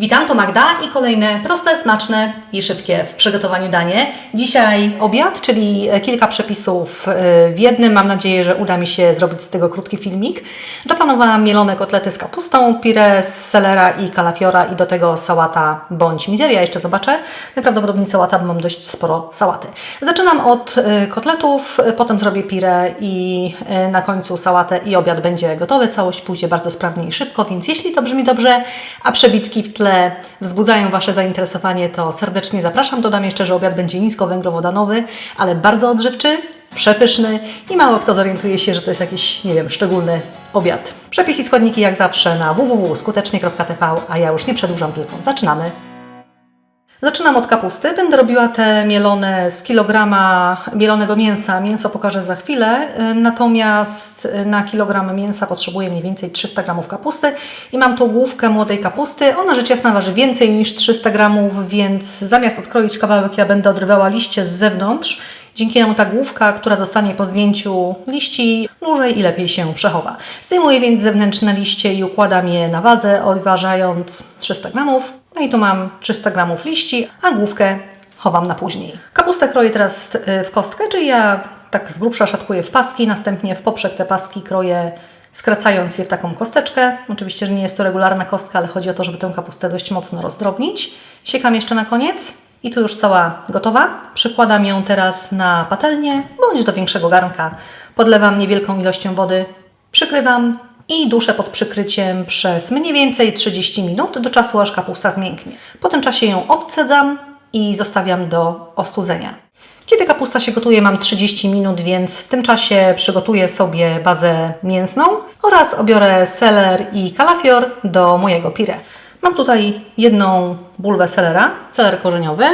Witam, to Magda i kolejne proste, smaczne i szybkie w przygotowaniu danie. Dzisiaj obiad, czyli kilka przepisów y, w jednym. Mam nadzieję, że uda mi się zrobić z tego krótki filmik. Zaplanowałam mielone kotlety z kapustą, pire z selera i kalafiora i do tego sałata bądź mizeria. Jeszcze zobaczę. Najprawdopodobniej sałata, bo mam dość sporo sałaty. Zaczynam od y, kotletów, potem zrobię pire i y, na końcu sałatę i obiad będzie gotowy. Całość pójdzie bardzo sprawnie i szybko, więc jeśli to brzmi dobrze, a przebitki w tle wzbudzają Wasze zainteresowanie, to serdecznie zapraszam. Dodam jeszcze, że obiad będzie niskowęglowodanowy, ale bardzo odżywczy, przepyszny i mało kto zorientuje się, że to jest jakiś, nie wiem, szczególny obiad. Przepis i składniki jak zawsze na www.skutecznie.tv, a ja już nie przedłużam tylko. Zaczynamy. Zaczynam od kapusty. Będę robiła te mielone z kilograma mielonego mięsa. Mięso pokażę za chwilę. Natomiast na kilogram mięsa potrzebuję mniej więcej 300 gramów kapusty i mam tu główkę młodej kapusty. Ona rzecz jasna waży więcej niż 300 gramów, więc zamiast odkroić kawałek, ja będę odrywała liście z zewnątrz. Dzięki temu ta główka, która zostanie po zdjęciu liści, dłużej i lepiej się przechowa. Zdejmuję więc zewnętrzne liście i układam je na wadze, odważając 300 gramów. No i tu mam 300 gramów liści, a główkę chowam na później. Kapustę kroję teraz y, w kostkę, czyli ja tak z grubsza szatkuję w paski, następnie w poprzek te paski kroję skracając je w taką kosteczkę. Oczywiście, że nie jest to regularna kostka, ale chodzi o to, żeby tę kapustę dość mocno rozdrobnić. Siekam jeszcze na koniec. I tu już cała gotowa. Przykładam ją teraz na patelnię bądź do większego garnka. Podlewam niewielką ilością wody, przykrywam i duszę pod przykryciem przez mniej więcej 30 minut do czasu aż kapusta zmięknie. Po tym czasie ją odcedzam i zostawiam do ostudzenia. Kiedy kapusta się gotuje, mam 30 minut, więc w tym czasie przygotuję sobie bazę mięsną oraz obiorę seler i kalafior do mojego pire. Mam tutaj jedną bulwę selera, seler korzeniowy.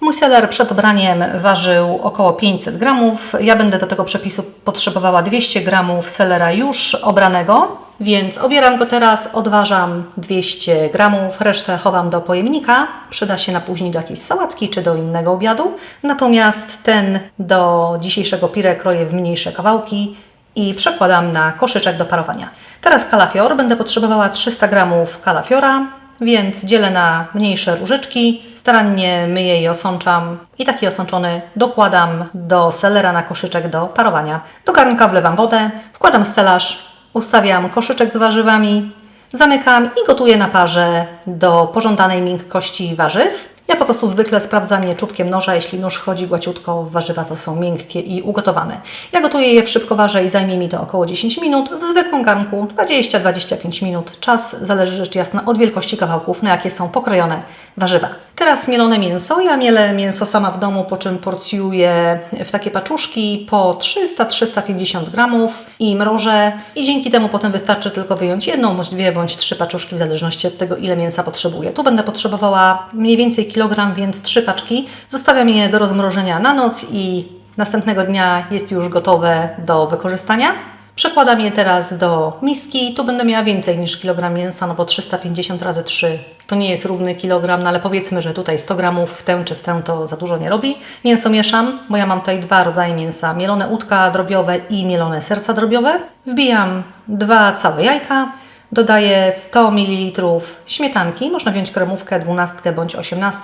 Mój seler przed obraniem ważył około 500 gramów. Ja będę do tego przepisu potrzebowała 200 gramów selera już obranego, więc obieram go teraz, odważam 200 gramów, resztę chowam do pojemnika. Przyda się na później do jakiejś sałatki czy do innego obiadu. Natomiast ten do dzisiejszego pire kroję w mniejsze kawałki i przekładam na koszyczek do parowania. Teraz kalafior. Będę potrzebowała 300 gramów kalafiora, więc dzielę na mniejsze różyczki. Starannie myję i osączam i taki osączony dokładam do selera na koszyczek do parowania. Do garnka wlewam wodę, wkładam stelaż, ustawiam koszyczek z warzywami, zamykam i gotuję na parze do pożądanej miękkości warzyw. Ja po prostu zwykle sprawdzam je czubkiem noża, jeśli nóż wchodzi gładziutko w warzywa, to są miękkie i ugotowane. Ja gotuję je w szybkowarze i zajmie mi to około 10 minut, w zwykłym garnku 20-25 minut. Czas zależy rzecz jasna od wielkości kawałków, na jakie są pokrojone warzywa. Teraz mielone mięso. Ja mielę mięso sama w domu, po czym porcjuję w takie paczuszki po 300-350 gramów i mrożę. I dzięki temu potem wystarczy tylko wyjąć jedną, bądź dwie, bądź trzy paczuszki, w zależności od tego, ile mięsa potrzebuję. Tu będę potrzebowała mniej więcej kilogram, więc trzy paczki. Zostawiam je do rozmrożenia na noc i następnego dnia jest już gotowe do wykorzystania. Przekładam je teraz do miski. Tu będę miała więcej niż kilogram mięsa, no bo 350 razy 3 to nie jest równy kilogram, no ale powiedzmy, że tutaj 100 gramów w tę czy w tę to za dużo nie robi. Mięso mieszam, bo ja mam tutaj dwa rodzaje mięsa. Mielone udka drobiowe i mielone serca drobiowe. Wbijam dwa całe jajka. Dodaję 100 ml śmietanki. Można wziąć kremówkę 12 bądź 18.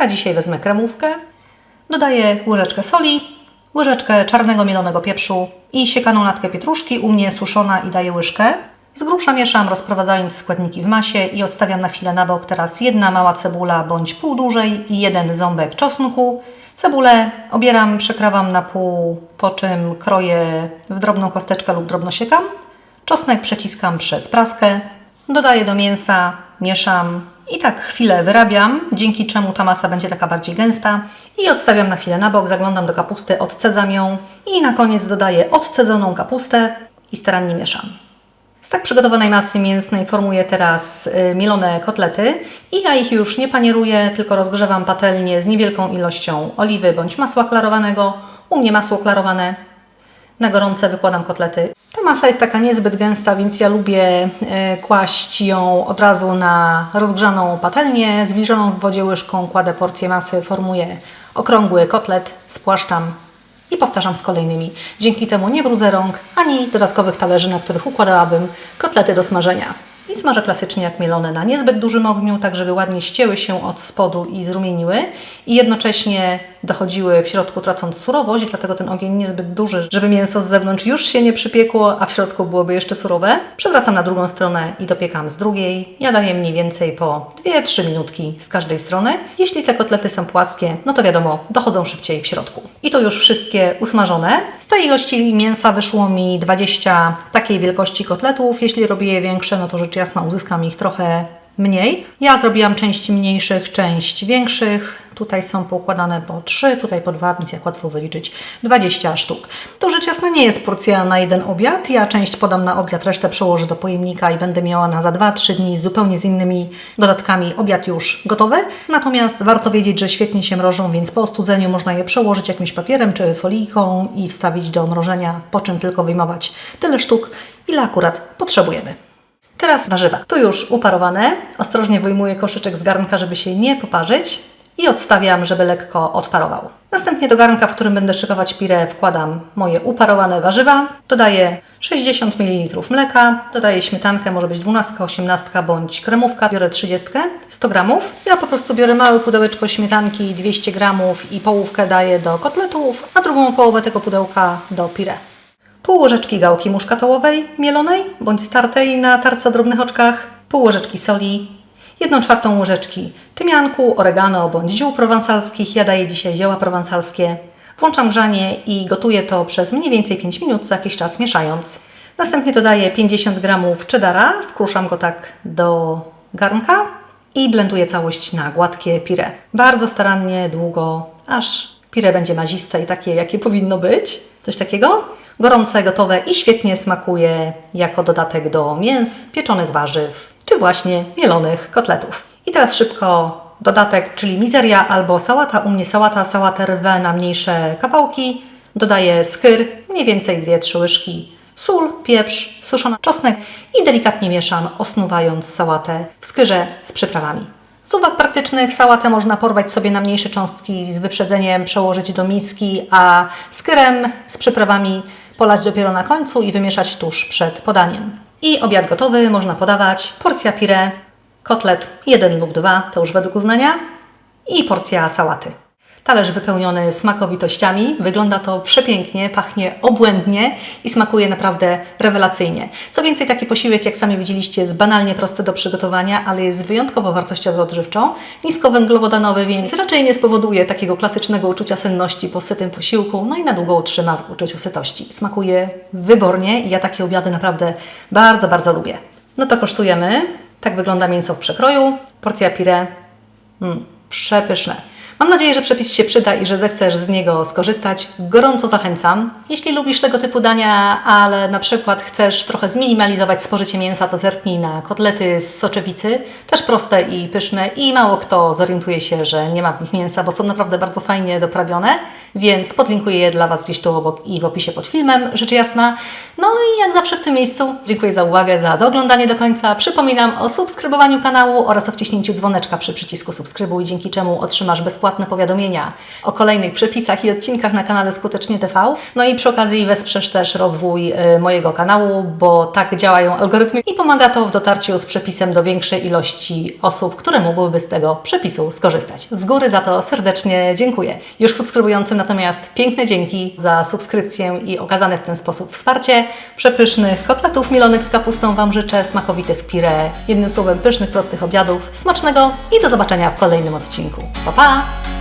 Ja dzisiaj wezmę kremówkę. Dodaję łyżeczkę soli, łyżeczkę czarnego mielonego pieprzu i siekaną latkę pietruszki, u mnie suszona i daję łyżkę. Z grubsza mieszam, rozprowadzając składniki w masie i odstawiam na chwilę na bok. Teraz jedna mała cebula bądź pół dużej i jeden ząbek czosnku. Cebulę obieram, przekrawam na pół, po czym kroję w drobną kosteczkę lub drobno siekam. Czosnek przeciskam przez praskę, dodaję do mięsa, mieszam i tak chwilę wyrabiam, dzięki czemu ta masa będzie taka bardziej gęsta i odstawiam na chwilę na bok, zaglądam do kapusty, odcedzam ją i na koniec dodaję odcedzoną kapustę i starannie mieszam. Z tak przygotowanej masy mięsnej formuję teraz y, mielone kotlety i ja ich już nie panieruję, tylko rozgrzewam patelnię z niewielką ilością oliwy bądź masła klarowanego. U mnie masło klarowane. Na gorące wykładam kotlety. Ta masa jest taka niezbyt gęsta, więc ja lubię e, kłaść ją od razu na rozgrzaną patelnię. Zwilżoną w wodzie łyżką kładę porcję masy, formuję okrągły kotlet, spłaszczam i powtarzam z kolejnymi. Dzięki temu nie brudzę rąk ani dodatkowych talerzy, na których układałabym kotlety do smażenia. i smażę klasycznie jak mielone na niezbyt dużym ogniu, tak żeby ładnie ścięły się od spodu i zrumieniły i jednocześnie dochodziły w środku tracąc surowość, dlatego ten ogień niezbyt duży, żeby mięso z zewnątrz już się nie przypiekło, a w środku byłoby jeszcze surowe. Przewracam na drugą stronę i dopiekam z drugiej. Ja daję mniej więcej po 2-3 minutki z każdej strony. Jeśli te kotlety są płaskie, no to wiadomo, dochodzą szybciej w środku. I to już wszystkie usmażone. Z tej ilości mięsa wyszło mi 20 takiej wielkości kotletów. Jeśli robię je większe, no to rzecz jasna uzyskam ich trochę mniej. Ja zrobiłam część mniejszych, część większych. Tutaj są poukładane po 3, tutaj po 2, więc jak łatwo wyliczyć 20 sztuk. To rzecz jasna nie jest porcja na jeden obiad. Ja część podam na obiad, resztę przełożę do pojemnika i będę miała na za 2-3 dni zupełnie z innymi dodatkami obiad już gotowy. Natomiast warto wiedzieć, że świetnie się mrożą, więc po ostudzeniu można je przełożyć jakimś papierem czy folijką i wstawić do mrożenia, po czym tylko wyjmować tyle sztuk, ile akurat potrzebujemy. Teraz warzywa. Tu już uparowane. Ostrożnie wyjmuję koszyczek z garnka, żeby się nie poparzyć i odstawiam, żeby lekko odparował. Następnie do garnka, w którym będę szykować pirę, wkładam moje uparowane warzywa. Dodaję 60 ml mleka, dodaję śmietankę, może być 12, 18 bądź kremówka. Biorę 30, 100 g. Ja po prostu biorę małe pudełeczko śmietanki, 200 g i połówkę daję do kotletów, a drugą połowę tego pudełka do pire pół łożeczki gałki muszkatołowej mielonej bądź startej na tarce drobnych oczkach, pół łożeczki soli, 1 czwartą łożeczki tymianku, oregano bądź ziół prowansalskich. Ja daję dzisiaj zioła prowansalskie. Włączam grzanie i gotuję to przez mniej więcej 5 minut, co jakiś czas mieszając. Następnie dodaję 50 g cheddara, wkruszam go tak do garnka i blenduję całość na gładkie pire. Bardzo starannie, długo, aż pire będzie maziste i takie, jakie powinno być. Coś takiego gorące, gotowe i świetnie smakuje jako dodatek do mięs, pieczonych warzyw czy właśnie mielonych kotletów. I teraz szybko dodatek, czyli mizeria albo sałata. U mnie sałata, sałatę rwę na mniejsze kawałki. Dodaję skyr, mniej więcej 2-3 łyżki, sól, pieprz, suszony czosnek i delikatnie mieszam, osnuwając sałatę w skyrze z przyprawami. Z uwag praktycznych sałatę można porwać sobie na mniejsze cząstki z wyprzedzeniem, przełożyć do miski, a skyrem z przyprawami polać dopiero na końcu i wymieszać tuż przed podaniem. I obiad gotowy, można podawać. Porcja pire, kotlet jeden lub dwa, to już według uznania, i porcja sałaty. Talerz wypełniony smakowitościami. Wygląda to przepięknie, pachnie obłędnie i smakuje naprawdę rewelacyjnie. Co więcej, taki posiłek, jak sami widzieliście, jest banalnie prosty do przygotowania, ale jest wyjątkowo wartościowy odżywczo, niskowęglowodanowy, więc raczej nie spowoduje takiego klasycznego uczucia senności po sytym posiłku, no i na długo utrzyma w uczuciu sytości. Smakuje wybornie i ja takie obiady naprawdę bardzo, bardzo lubię. No to kosztujemy. Tak wygląda mięso w przekroju. Porcja pire. Mm, przepyszne. Mam nadzieję, że przepis się przyda i że zechcesz z niego skorzystać. Gorąco zachęcam. Jeśli lubisz tego typu dania, ale na przykład chcesz trochę zminimalizować spożycie mięsa, to zerknij na kotlety z soczewicy. Też proste i pyszne i mało kto zorientuje się, że nie ma w nich mięsa, bo są naprawdę bardzo fajnie doprawione, więc podlinkuję je dla Was gdzieś tu obok i w opisie pod filmem, rzecz jasna. No i jak zawsze w tym miejscu dziękuję za uwagę, za doglądanie do końca. Przypominam o subskrybowaniu kanału oraz o wciśnięciu dzwoneczka przy przycisku subskrybuj, dzięki czemu otrzymasz bezpłatne powiadomienia o kolejnych przepisach i odcinkach na kanale Skutecznie TV. No i przy okazji wesprzesz też rozwój y, mojego kanału, bo tak działają algorytmy i pomaga to w dotarciu z przepisem do większej ilości osób, które mogłyby z tego przepisu skorzystać. Z góry za to serdecznie dziękuję. Już subskrybującym natomiast piękne dzięki za subskrypcję i okazane w ten sposób wsparcie. Przepysznych kotletów mielonych z kapustą Wam życzę, smakowitych pire, jednym słowem pysznych, prostych obiadów, smacznego i do zobaczenia w kolejnym odcinku. Pa, pa!